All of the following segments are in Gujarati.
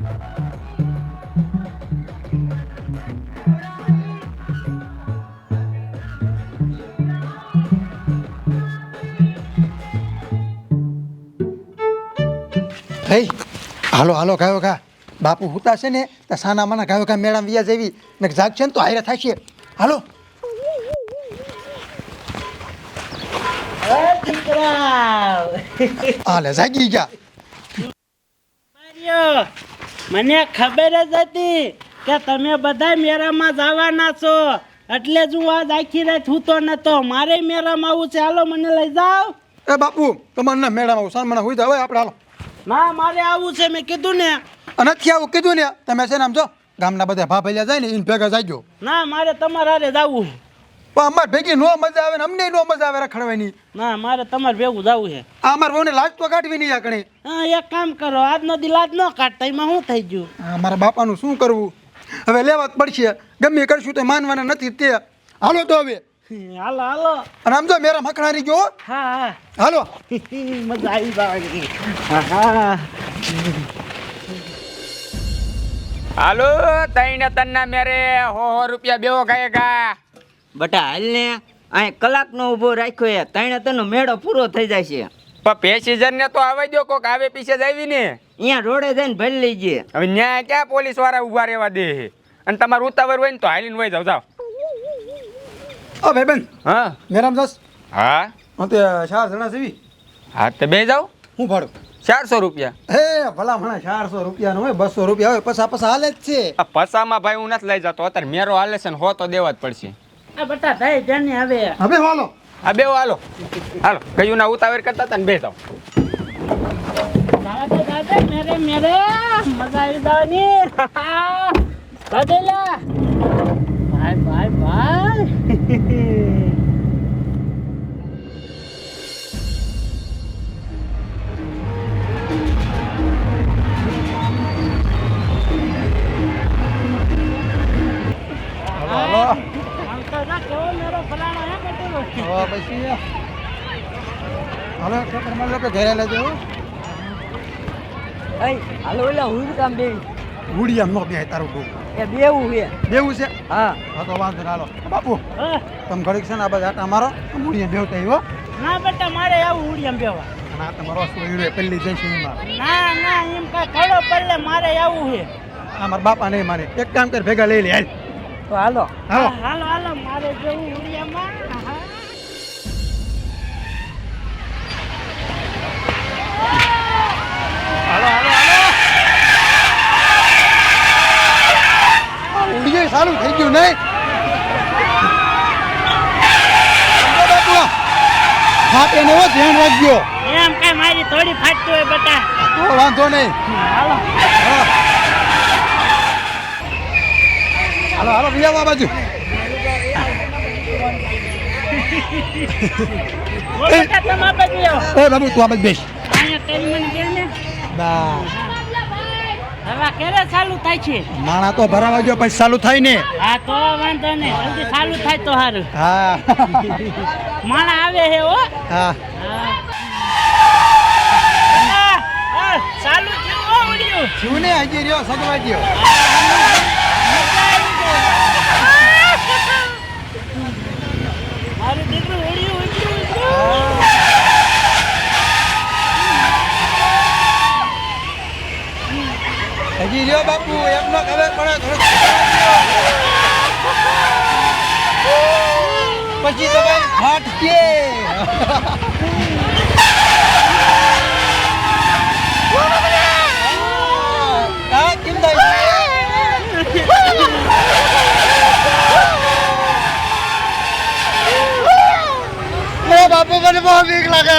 હે હાલો હાલો ગાયો ગા. બાપુ હુતા છે ને તો સાના માના ગાયો ગા મેળામાં વ્યા જેવી ને જાગશે ને તો હારે થશે હાલો. હાલે જાગી ગયા. મને ખબર જ હતી કે તમે બધા મેળામાં જવાના છો. એટલે જ હું આજ આખી રાત સૂતો નતો. મારે મેળામાં આવું છે. હાલો મને લઈ જાઓ. એ બાપુ તમારે મેળામાં સાન મને હુઈ જાવ આપણે હાલો. ના મારે આવું છે. મેં કીધું ને. નથી આવું. કીધું ને. તમે છે ને આમ જો ગામના બધા ભાભેલિયા જાય ને એને ભેગા જાગ્યો ના મારે તમારે હારે જવું પણ અમારે ભેગી નો મજા આવે ને અમને નો મજા આવે રખડવાની. ના મારે તમારે ભેગું જવું છે. આ મારે બહુને લાજ તો કાઢવી નહીં આ કણે હા એક કામ કરો આજનો દી લાજ ન કાઢતા એમાં શું થઈ ગયું? હા મારા બાપાનું શું કરવું? હવે લેવા જ પડશે. ગમે કરશું તો માનવાના નથી તે. હાલો તો હવે. હાલો હાલો. અને આમ જો મેરા મખણારી ગયો હા. હા હાલો. મજા આવી જવાની હા હા. હાલો તઈને તન્ના મેરે હો હો રૂપિયા બેવો ગાયગા બટા હાલ ને. અહીં કલાકનો ઊભો રાખ્યો એ. તણે તેનો મેળો પૂરો થઈ જાય છે. પણ પેસેન્જર ને તો આવે દો કોક આવે પીછે જ આવી ને અહીંયા રોડે જઈને ભરી લેજે હવે ન્યાય ક્યાં પોલીસવાળા ઊભા રહેવા દે અને તમારું ઉતાવળ હોય ને તો હાલીને વહી જાવ જાવ ઓ ભાઈ બેન હા? મેરામ જસ હા? હું તે ચાર જણા જેવી હા તો બે જાવ હું ભાડું. ચારસો રૂપિયા. હે ભલા મને ચારસો રૂપિયાનું હોય બસો રૂપિયા હોય પસા પસા હાલે જ છે. આ પસામાં ભાઈ હું નથી લઈ જતો. અત્યારે મેરો હાલે છે ને હો તો દેવા જ પડશે. આ બટા ભાઈ જાને હવે હવે હાલો. આ બેવો હાલો. હાલો કયું ના ઉતાવળ કરતા હતા ને બે દાદા મેરે મેરે મજા આવી જવાની. દાદેલા ભાઈ ભાઈ ભાઈ. હાલો. હવે પછી લોકો ઘરે લેજો હો. હાલો ઓલા હું કામ બે. ગુડિયામ નો બે તારું ડૂબ એ બેવું છે. બેવું છે? હા. હા તો વાંધો ના હાલો. બાપુ હા. તમે ઘડીક છે ને આ બધા આટા મારો બેવતા આવ્યો ના બેટા મારે આવું ઉડિયમ બેવા ના તમારો સોયડો પહેલી જશે એમાં ના ના એમ કા ખડો પડલે મારે આવું છે. આ મારા બાપા નહીં મારે. એક કામ કર ભેગા લઈ લે હાલ. તો હાલો. હાલો હાલો હાલો મારે જવું ઉડિયામાં. હા. હાલો હાલો હાલો. ઉડીએ સારું થઈ ગયું નહીં? ફાટે નો ધ્યાન રાખજો. એમ કઈ મારી થોડી ફાટતું હોય બેટા. તો વાંધો નહીં. હાલો. હાલો હાલો બીજા આ બાજુ એ બાબુ તું આ બાજુ બેસ. ને. માણા તો ભરાવા ગયો પછી ચાલુ થાય ને. હા તો વાંધો નહીં. જલ્દી ચાલુ થાય તો સારું હા. માણા આવે છે ઓ હા. હા. હા, ચાલુ થયું ને હજી રહ્યો સગવા ગયો મારું દીકરું ઉડ્યું ઉડ્યું ઉડ્યું હજી રહ્યો બાપુ એમનો ખબર પડે પછી તમે? ઓ બાપુ મને બહુ બીક લાગે.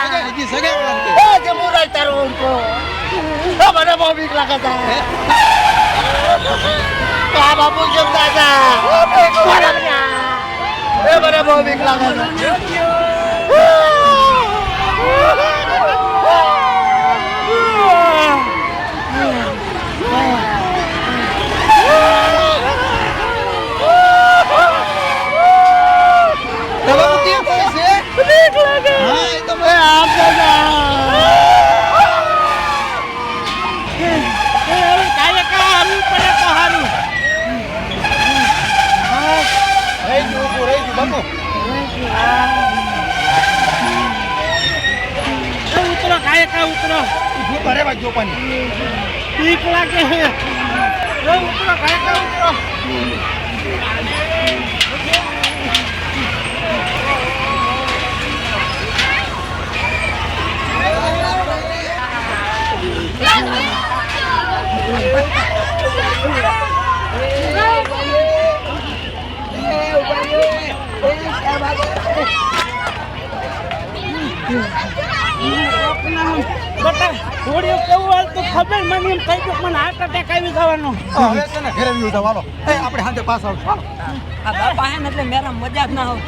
Oye, mura el taronco. No me lo voy a ver la casa. Vamos, mucho casa. Para allá. No me lo voy a ver la casa. બાપુ ઉતરો કાયકા ઉતરો ઊભું કરે બાજુ પાણી બીક લાગે છે એ ઉતરો કાયકા ઉતરો બટા થોડી કેવું હાલ ખબર મને એમ થઈ ગયું મને હાર્ટ એટેક આવી જવાનો. હવે છે ને ઘરે વ્યૂ હાલો. આપણે હાથે પાસ આવશું. હાલો. આ બાપા હે ને એટલે મેરા મજા જ ના આવે